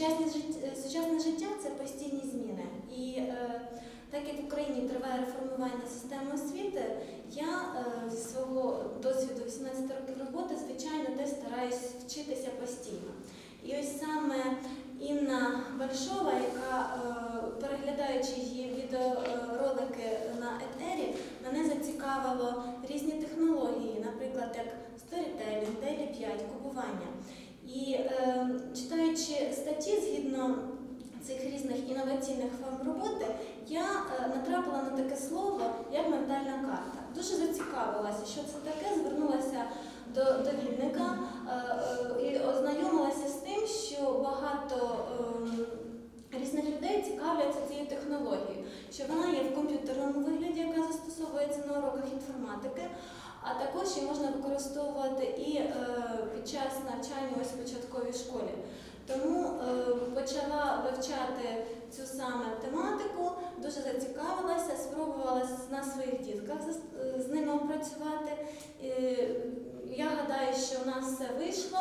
Сучасне життя, сучасне життя це постійні зміни. І е, так як в Україні триває реформування системи освіти, я е, зі свого досвіду 18 років роботи, звичайно, теж стараюсь вчитися постійно. І ось саме Інна Большова, яка, е, переглядаючи її відеоролики на етері, мене зацікавило різні технології, наприклад, як сторітелінг, Daily 5, купування. І е, читаючи статті згідно цих різних інноваційних форм роботи, я е, натрапила на таке слово як ментальна карта. Дуже зацікавилася, що це таке, звернулася до довідника е, е, і ознайомилася з тим, що багато ем, різних людей цікавляться цією технологією, що вона є в комп'ютерному вигляді, яка застосовується на уроках інформатики, а також її можна використовувати і е, під час навчання ось в початковій школі. Тому е, почала вивчати цю саме тематику, дуже зацікавилася, спробувала на своїх дітках з, з ними опрацювати. Е, я гадаю, що в нас все вийшло.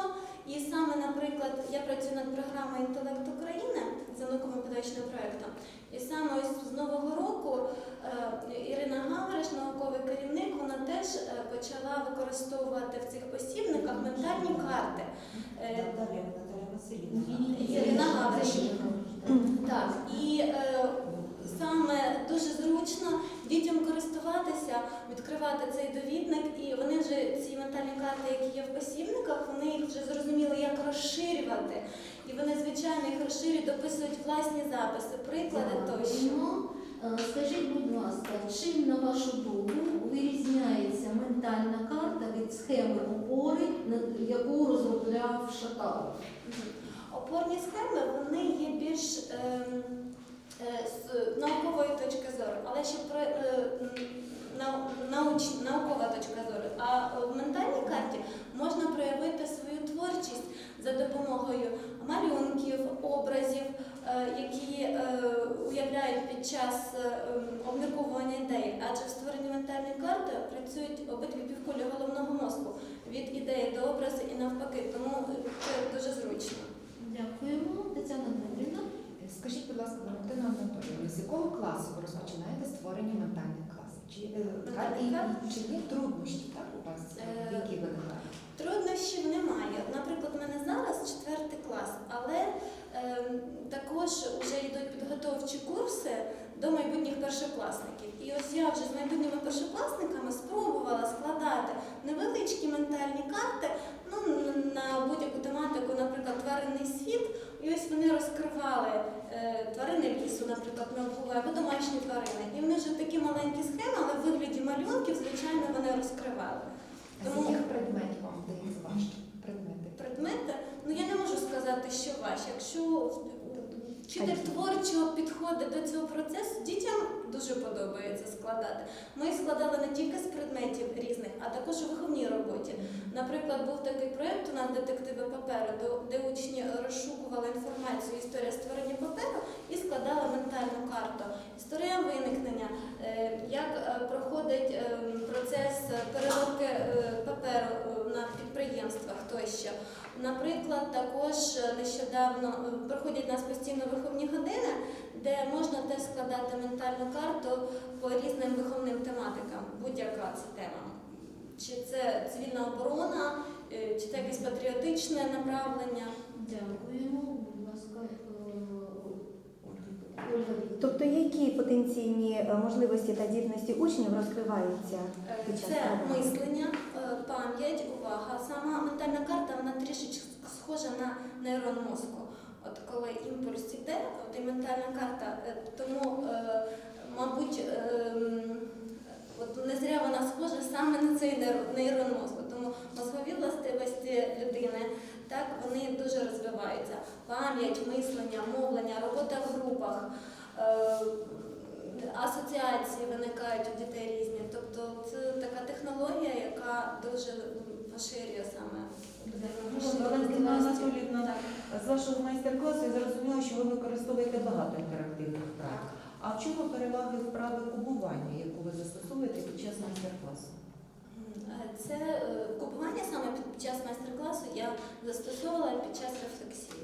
І саме, наприклад, я працюю над програмою Інтелект України за науково-педагогічним проєктом. І саме ось з нового року е, Ірина Гавриш, науковий керівник, вона теж е, почала використовувати в цих посібниках ментальні карти. Е, Васильівна. Ірина Гавриш. Так, і е, саме дуже зручно дітям користуватися, відкривати цей довідник, і вони вже ці ментальні карти, які є в посібниках, вони їх вже зрозуміли, як розширювати. І вони, звичайно, їх розширюють, дописують власні записи, приклади тощо. Ну, е, Скажіть, будь ласка, чим, на вашу думку, вирізняється ментальна карта від схеми опори, яку розробляв Шаталов? Опорні схеми вони є більш ем, е, з наукової точки зору, але ще про е, науч- наукова точка зору. А в ментальній карті можна проявити свою творчість за допомогою малюнків, образів, е, які е, уявляють під час е, ем, обмірковування ідей. Адже в створенні ментальної карти працюють обидві півкулі головного мозку від ідеї до образу і навпаки, тому це дуже зручно. Дякуємо. Тетяна Дмитрівна. Скажіть, будь ласка, Валентина Анатолійовна, з якого класу ви розпочинаєте створення ментальних класів? Чи, е, і, чи є труднощі так, у вас, Е, які виникають? Труднощів немає. Наприклад, у мене зараз четвертий клас, але ем, також вже йдуть підготовчі курси до майбутніх першокласників. Я вже з майбутніми першокласниками спробувала складати невеличкі ментальні карти ну, на будь-яку тематику, наприклад, тваринний світ. І ось вони розкривали е, тварини лісу, наприклад, ми або домашні тварини. І вони вже такі маленькі схеми, але в вигляді малюнків, звичайно, вони розкривали. З Тому- яких предметів вам вдається важче предмети? предмети, ну я не можу сказати, що важче. Якщо вчитель творчого підходить до цього процесу, дітям дуже подобається складати. Ми складали не тільки з предметів різних, а також у виховній роботі. Наприклад, був такий проєкт у нас детективи паперу, де- учні розшукували інформацію історія створення паперу і складали ментальну карту. Історія виникнення, е, як е, проходить е, процес переробки е, паперу на підприємствах тощо. Наприклад, також е, нещодавно е, проходять у нас постійно виховні години, де можна теж складати ментальну карту по різним виховним тематикам, будь-яка це тема. Чи це цивільна оборона, е, чи це якесь патріотичне направлення. Дякуємо. Будь ласка. Тобто, які потенційні можливості та здібності учнів розкриваються під час Це мислення, пам'ять, увага. Сама ментальна карта вона трішечки схожа на нейрон мозку. От коли імпульс іде, от і ментальна карта, е, тому, е, мабуть, ем, от не зря вона схожа саме на цей нейро- нейрон мозку. Тому мозгові властивості людини так вони дуже розвиваються. Пам'ять, мислення, мовлення, робота в групах. е, Асоціації виникають у дітей різні. Тобто це така технологія, яка дуже поширює саме Ну, Валентина Анатоліївна, з вашого майстер-класу я зрозуміла, що ви використовуєте багато інтерактивних вправ. А в чому переваги вправи кубування, яку ви застосовуєте під час майстер-класу? Е, Це е, купування саме під час майстер-класу я застосовувала під час рефлексії.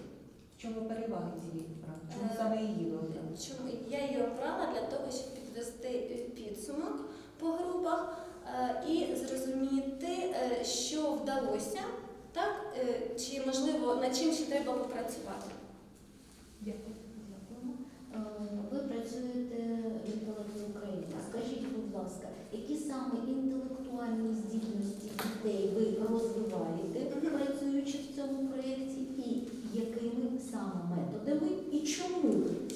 В чому переваги цієї вправи? Чому Е, саме її ви обрали? Чому я її обрала для того, щоб підвести підсумок по групах і зрозуміти, е, що вдалося, так е, чи можливо над чим ще треба попрацювати. Дякую. Е, Ви працюєте в інтелекті України. Скажіть, будь ласка, які саме інтелектуальні здібності дітей ви розвиваєте, працюючи в цьому проєкті, і якими саме методами, і чому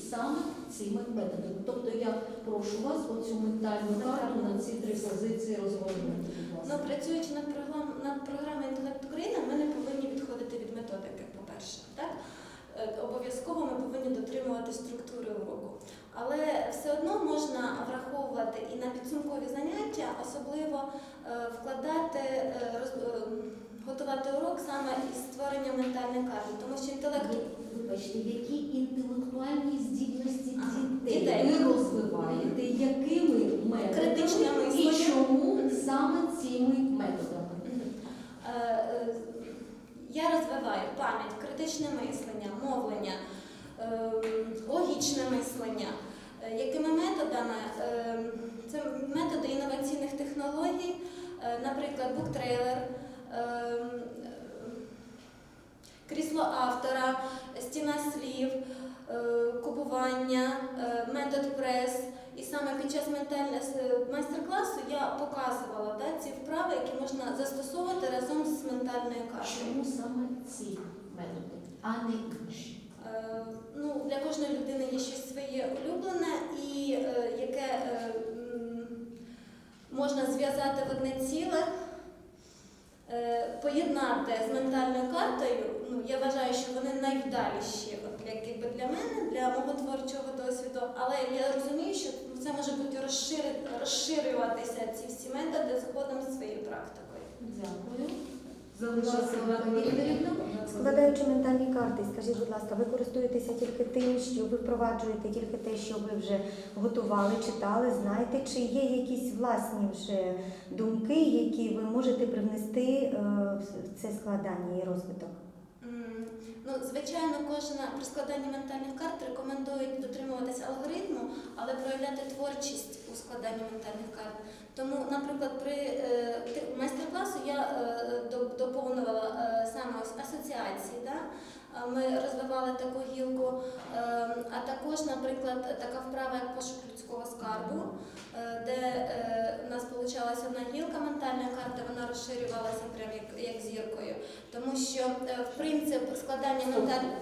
саме цими методами? Тобто я прошу вас оцю ментальну карту на ці три позиції розгорнути, Ну, працюючи над програм над програмою інтелект України, ми не повинні відходити від методики, по-перше. Так? Е, Обов'язково ми повинні дотримувати структури уроку. Але все одно можна враховувати і на підсумкові заняття, особливо е, вкладати, е, роз- готувати урок саме із створенням ментальної карти, тому що інтелект Вибачте, які інтелектуальні здібності дітей, дітей. якими методами і чому саме цими методами? Е, е, Я розвиваю пам'ять, критичне мислення, мовлення, е, логічне мислення. Якими методами? Це методи інноваційних технологій, наприклад, буктрейлер, крісло автора, стіна слів, е, кубування, е, метод прес. І саме під час ментального майстер-класу я показувала да, ці вправи, які можна застосовувати разом з ментальною картою. Чому саме ці методи, а не інші? Е, ну, для кожної людини є щось своє улюблене і е, яке е, можна зв'язати в одне ціле, е, поєднати з ментальною картою. Ну, я вважаю, що вони найвдаліші от, як, якби для мене, для мого творчого досвіду. Але я розумію, що це може бути розшири- розширюватися ці всі методи згодом з своєю практикою. Дякую. Складаючи ментальні карти, скажіть, будь ласка, ви користуєтеся тільки тим, що ви впроваджуєте тільки те, що ви вже готували, читали, знаєте, чи є якісь власні вже думки, які ви можете привнести е, в це складання і розвиток? Ну, звичайно, кожна при складанні ментальних карт рекомендують дотримуватися алгоритму, але проявляти творчість у складанні ментальних карт. Тому, наприклад, при е, майстер-класу я е, до- доповнювала е, саме асоціації. Да? Ми розвивали таку гілку, е, також, наприклад, така вправа, як пошук людського скарбу, е, де е, у нас вийшла одна гілка ментальної карти, вона розширювалася прям як, як зіркою. Тому що е, в принцип складання ментальних